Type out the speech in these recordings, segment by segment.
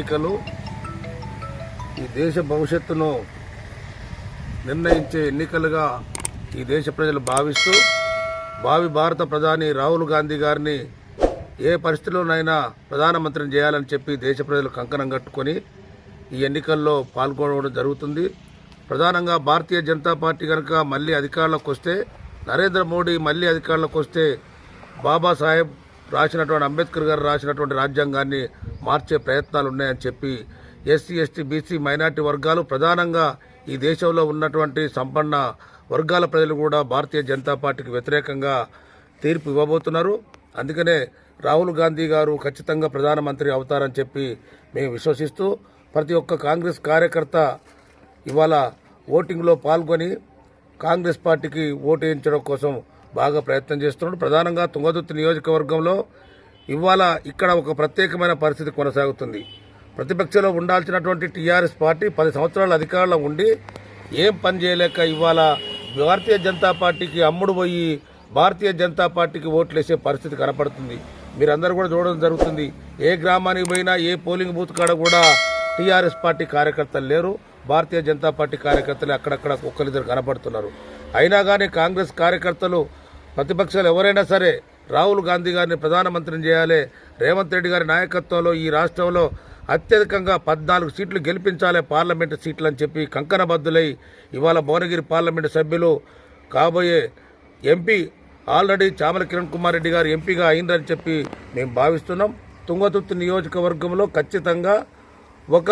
ఎన్నికలు ఈ దేశ భవిష్యత్తును నిర్ణయించే ఎన్నికలుగా ఈ దేశ ప్రజలు భావిస్తూ భావి భారత ప్రధాని రాహుల్ గాంధీ గారిని ఏ పరిస్థితిలోనైనా ప్రధానమంత్రిని చేయాలని చెప్పి దేశ ప్రజలు కంకణం కట్టుకొని ఈ ఎన్నికల్లో పాల్గొనడం జరుగుతుంది. ప్రధానంగా భారతీయ జనతా పార్టీ కనుక మళ్ళీ అధికారంలోకి వస్తే నరేంద్ర మోడీ మళ్ళీ అధికారంలోకి వస్తే బాబాసాహెబ్ రాసినటువంటి అంబేద్కర్ గారు రాసినటువంటి రాజ్యాంగాన్ని మార్చే ప్రయత్నాలు ఉన్నాయని చెప్పి ఎస్సీ ఎస్టీ బీసీ మైనార్టీ వర్గాలు ప్రధానంగా ఈ దేశంలో ఉన్నటువంటి సంపన్న వర్గాల ప్రజలు కూడా భారతీయ జనతా పార్టీకి వ్యతిరేకంగా తీర్పు ఇవ్వబోతున్నారు. అందుకనే రాహుల్ గాంధీ గారు ఖచ్చితంగా ప్రధానమంత్రి అవుతారని చెప్పి మేము విశ్వసిస్తూ ప్రతి ఒక్క కాంగ్రెస్ కార్యకర్త ఇవాళ ఓటింగ్లో పాల్గొని కాంగ్రెస్ పార్టీకి ఓటు వేయించడం కోసం బాగా ప్రయత్నం చేస్తున్నాడు. ప్రధానంగా తుంగతుర్తి నియోజకవర్గంలో ఇవాళ ఇక్కడ ఒక ప్రత్యేకమైన పరిస్థితి కొనసాగుతుంది. ప్రతిపక్షంలో ఉండాల్సినటువంటి టీఆర్ఎస్ పార్టీ పది సంవత్సరాల అధికారంలో ఉండి ఏం పని చేయలేక ఇవాళ భారతీయ జనతా పార్టీకి అమ్ముడు పోయి భారతీయ జనతా పార్టీకి ఓట్లేసే పరిస్థితి కనపడుతుంది. మీరందరూ కూడా చూడడం జరుగుతుంది. ఏ గ్రామానికి పోయినా ఏ పోలింగ్ బూత్ కాడ కూడా టీఆర్ఎస్ పార్టీ కార్యకర్తలు లేరు. భారతీయ జనతా పార్టీ కార్యకర్తలు అక్కడక్కడ ఒక్కరిద్దరు కనపడుతున్నారు. అయినా కానీ కాంగ్రెస్ కార్యకర్తలు ప్రతిపక్షాలు ఎవరైనా సరే రాహుల్ గాంధీ గారిని ప్రధానమంత్రిని చేయాలి. రేవంత్ రెడ్డి గారి నాయకత్వంలో ఈ రాష్ట్రంలో అత్యధికంగా పద్నాలుగు సీట్లు గెలిపించాలి పార్లమెంటు సీట్లు అని చెప్పి కంకణబద్దులై ఇవాళ భువనగిరి పార్లమెంటు సభ్యులు కాబోయే ఎంపీ ఆల్రెడీ చామల కిరణ్ కుమార్ రెడ్డి గారు ఎంపీగా అయిందని చెప్పి మేము భావిస్తున్నాం. తుంగతుర్తి నియోజకవర్గంలో ఖచ్చితంగా ఒక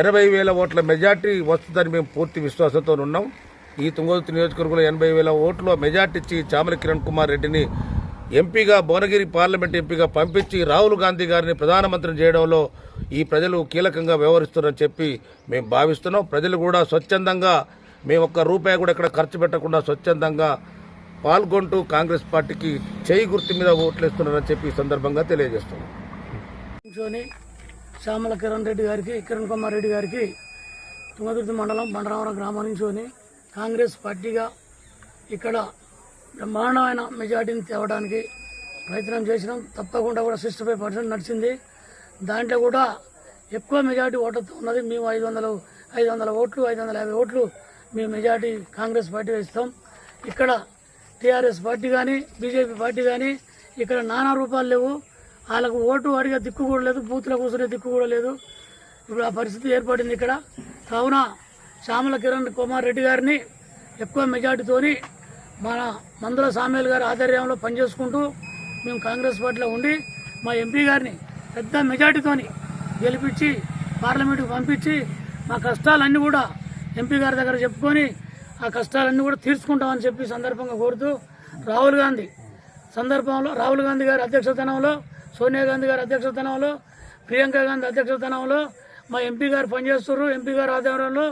ఎనభై వేల ఓట్ల మెజార్టీ వస్తుందని మేము పూర్తి విశ్వాసంతో ఉన్నాం ఈ తుంగతుర్తి నియోజకవర్గంలో ఎనభై వేల ఓట్లు మెజార్టీ ఇచ్చి చామల కిరణ్ కుమార్ రెడ్డిని ఎంపీగా భువనగిరి పార్లమెంట్ ఎంపీగా పంపించి రాహుల్ గాంధీ గారిని ప్రధానమంత్రిని చేయడంలో ఈ ప్రజలు కీలకంగా వ్యవహరిస్తున్నారని చెప్పి మేము భావిస్తున్నాం. ప్రజలు కూడా స్వచ్ఛందంగా మేము ఒక్క రూపాయి కూడా ఇక్కడ ఖర్చు పెట్టకుండా స్వచ్ఛందంగా పాల్గొంటూ కాంగ్రెస్ పార్టీకి చేయి గుర్తు మీద ఓట్లేస్తున్నారని చెప్పి ఈ సందర్భంగా తెలియజేస్తున్నాం. శ్యామల కిరణ్ రెడ్డి గారికి కిరణ్ కుమార్ రెడ్డి గారికి తుంగదుర్తి మండలం బండరావరం గ్రామం నుంచి కాంగ్రెస్ పార్టీగా ఇక్కడ బ్రహ్మాండమైన మెజార్టీని తేవడానికి ప్రయత్నం చేసినాం. తప్పకుండా కూడా సిక్స్టీ ఫైవ్ పర్సెంట్ నడిచింది. దాంట్లో కూడా ఎక్కువ మెజార్టీ ఓట్లతో ఉన్నది మేము ఐదు వందలు ఐదు వందల ఓట్లు ఐదు వందల యాభై ఓట్లు మేము మెజార్టీ కాంగ్రెస్ పార్టీ ఇస్తాం. ఇక్కడ టీఆర్ఎస్ పార్టీ కానీ బీజేపీ పార్టీ కానీ ఇక్కడ నానా రూపాలు లేవు. వాళ్ళకు ఓటు అడిగే దిక్కు కూడా లేదు బూత్లో కూర్చునే దిక్కు కూడా లేదు. ఇప్పుడు ఆ పరిస్థితి ఏర్పడింది ఇక్కడ. కావున శ్యామల కిరణ్ కుమార్ రెడ్డి గారిని ఎక్కువ మెజార్టీతోని మన మందుల సామ్యాల్ గారి ఆధ్వర్యంలో పనిచేసుకుంటూ మేము కాంగ్రెస్ పార్టీలో ఉండి మా ఎంపీ గారిని పెద్ద మెజార్టీతోని గెలిపించి పార్లమెంటుకు పంపించి మా కష్టాలన్నీ కూడా ఎంపీ గారి దగ్గర చెప్పుకొని ఆ కష్టాలన్నీ కూడా తీర్చుకుంటామని చెప్పి సందర్భంగా కోరుతూ రాహుల్ గాంధీ సందర్భంలో రాహుల్ గాంధీ గారి అధ్యక్షతనంలో సోనియా గాంధీ గారి అధ్యక్షతనంలో ప్రియాంక గాంధీ అధ్యక్షతనంలో మా ఎంపీ గారు పనిచేస్తున్నారు. ఎంపీ గారు ఆధ్వర్యంలో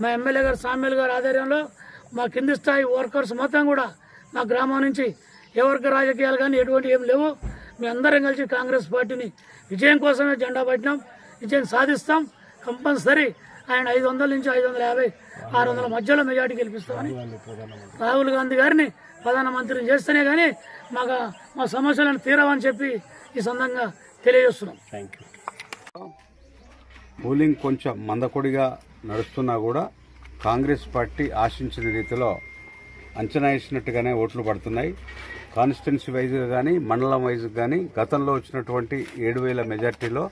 మా ఎమ్మెల్యే గారు సామ్యుల్ గారి ఆధ్వర్యంలో మా కింది స్థాయి వర్కర్స్ మొత్తం కూడా మా గ్రామం నుంచి ఏ వర్గ రాజకీయాలు కానీ ఎటువంటి ఏం లేవు. మీ అందరం కలిసి కాంగ్రెస్ పార్టీని విజయం కోసమే జెండా పట్టినాం. విజయం సాధిస్తాం. కంపల్సరీ ఆయన ఐదు వందల నుంచి ఐదు వందల యాభై ఆరు వందల మధ్యలో మెజార్టీ గెలిపిస్తామని రాహుల్ గాంధీ గారిని ప్రధానమంత్రిని చేస్తేనే కానీ మాకు మా సమస్యలను తీరవని చెప్పి ఈ సందర్భంగా తెలియజేస్తున్నాం. పోలింగ్ కొంచెం మందకొడిగా నడుస్తున్నా కూడా కాంగ్రెస్ పార్టీ ఆశించిన రీతిలో అంచనా వేసినట్టుగానే ఓట్లు పడుతున్నాయి. కాన్స్టిట్యున్సీ వైజ్గా కానీ మండలం వైజ్ కానీ గతంలో వచ్చినటువంటి ఏడు వేల మెజార్టీలో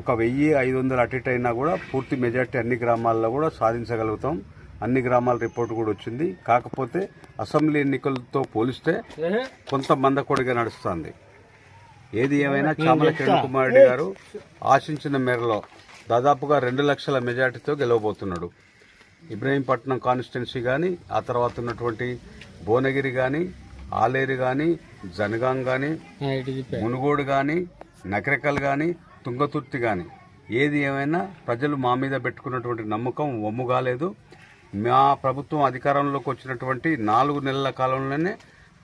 ఒక వెయ్యి ఐదు వందలు అటు ఇటు అయినా కూడా పూర్తి మెజార్టీ అన్ని గ్రామాల్లో కూడా సాధించగలుగుతాం. అన్ని గ్రామాల రిపోర్ట్ కూడా వచ్చింది. కాకపోతే అసెంబ్లీ ఎన్నికలతో పోలిస్తే కొంత మందకొడిగా నడుస్తుంది. ఏది ఏమైనా చామల కిరణ్ కుమార్ రెడ్డి గారు ఆశించిన మేరలో దాదాపుగా రెండు లక్షల మెజార్టీతో గెలవబోతున్నాడు. ఇబ్రహీంపట్నం కాన్స్టిట్యున్సీ కానీ ఆ తర్వాత ఉన్నటువంటి భువనగిరి కానీ ఆలేరు కానీ జనగాం కానీ మునుగోడు కానీ నకరికల్ కానీ తుంగతుర్తి కానీ ఏది ఏమైనా ప్రజలు మా మీద పెట్టుకున్నటువంటి నమ్మకం వమ్ము కాలేదు. మా ప్రభుత్వం అధికారంలోకి వచ్చినటువంటి నాలుగు నెలల కాలంలోనే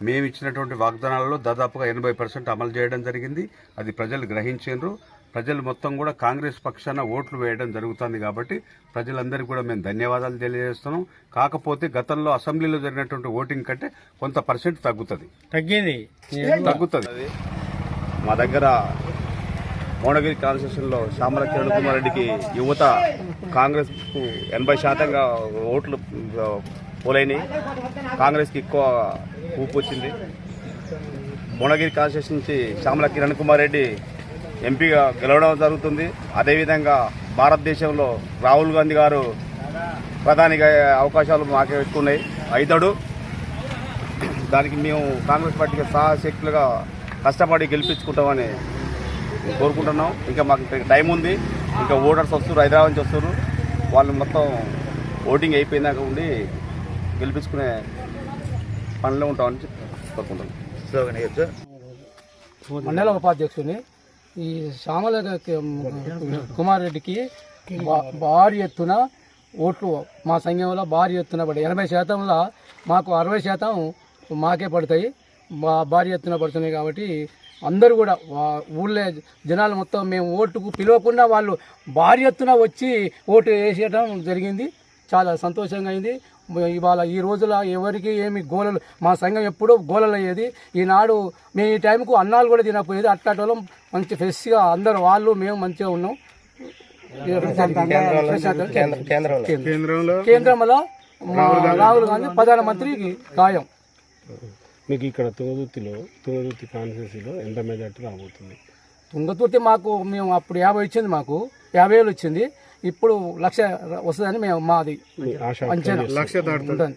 మేము ఇచ్చినటువంటి వాగ్దానాలలో దాదాపుగా ఎనభై పర్సెంట్ అమలు చేయడం జరిగింది. అది ప్రజలు గ్రహించారు ప్రజలు మొత్తం కూడా కాంగ్రెస్ పక్షాన ఓట్లు వేయడం జరుగుతుంది కాబట్టి ప్రజలందరికీ కూడా మేము ధన్యవాదాలు తెలియజేస్తున్నాం. కాకపోతే గతంలో అసెంబ్లీలో జరిగినటువంటి ఓటింగ్ కంటే కొంత పర్సెంట్ తగ్గుతుంది. తగ్గింది. తగ్గుతుంది. మా దగ్గర మౌనగిరి కాన్స్టిట్యూషన్లో శ్యామల కిరణ్ కుమార్ రెడ్డికి యువత కాంగ్రెస్కు ఎనభై శాతంగా ఓట్లు ఆ, పోలైనవి కాంగ్రెస్కి ఎక్కువ ఊపు వచ్చింది మౌనగిరి కాన్స్టిట్యూషన్ నుంచి శ్యామల కిరణ్ కుమార్ రెడ్డి ఎంపీగా గెలవడం జరుగుతుంది. అదేవిధంగా భారతదేశంలో రాహుల్ గాంధీ గారు ప్రధానిగా అయ్యే అవకాశాలు మాకే ఎక్కువ ఉన్నాయి అవుతాడు దానికి మేము కాంగ్రెస్ పార్టీకి సహాశక్తులుగా కష్టపడి గెలిపించుకుంటామని కోరుకుంటున్నాం. ఇంకా మాకు టైం ఉంది. ఇంకా ఓటర్స్ వస్తారు హైదరాబాద్ నుంచి వస్తారు వాళ్ళు మొత్తం ఓటింగ్ అయిపోయినాక ఉండి గెలిపించుకునే పనిలో ఉంటామని చెప్పి కోరుకుంటున్నాం. మండల ఉపాధ్యక్షుని ఈ శ్యామల కుమార్ రెడ్డికి భా- భారీ ఎత్తున ఓట్లు మా సంఘంలో భారీ ఎత్తున పడ్డాయి ఎనభై శాతంలో మాకు అరవై శాతం మాకే పడతాయి. భారీ ఎత్తున పడుతున్నాయి కాబట్టి అందరూ కూడా ఊళ్ళో జనాలు మొత్తం మేము ఓటుకు పిలవకుండా వాళ్ళు భారీ ఎత్తున వచ్చి ఓటు వేసేయడం జరిగింది. చాలా సంతోషంగా అయింది. ఇవాళ ఈ రోజుల ఎవరికి ఏమి గోలలు మా సంఘం ఎప్పుడూ గోలలు అయ్యేది ఈనాడు మేము ఈ టైంకు అన్నాలు కూడా తినకపోయేది. అట్లాటోళ్ళం మంచి ఫ్రెష్గా అందరు వాళ్ళు మేము మంచిగా ఉన్నాం. కేంద్రంలో రాహుల్ గాంధీ. ప్రధానమంత్రికి ఖాయం మీకు ఇక్కడ తుంగదుర్తిలో తుంగదుర్తి కాన్స్టిట్యూన్సీలో ఎంత మెజార్టీ రాబోతుంది? తుంగతుర్తి మాకు మేము అప్పుడు యాభై వచ్చింది మాకు. యాభై వేలు వచ్చింది ఇప్పుడు లక్ష వస్తుందని మేము మాది. అంచనా. ఉంటుంది.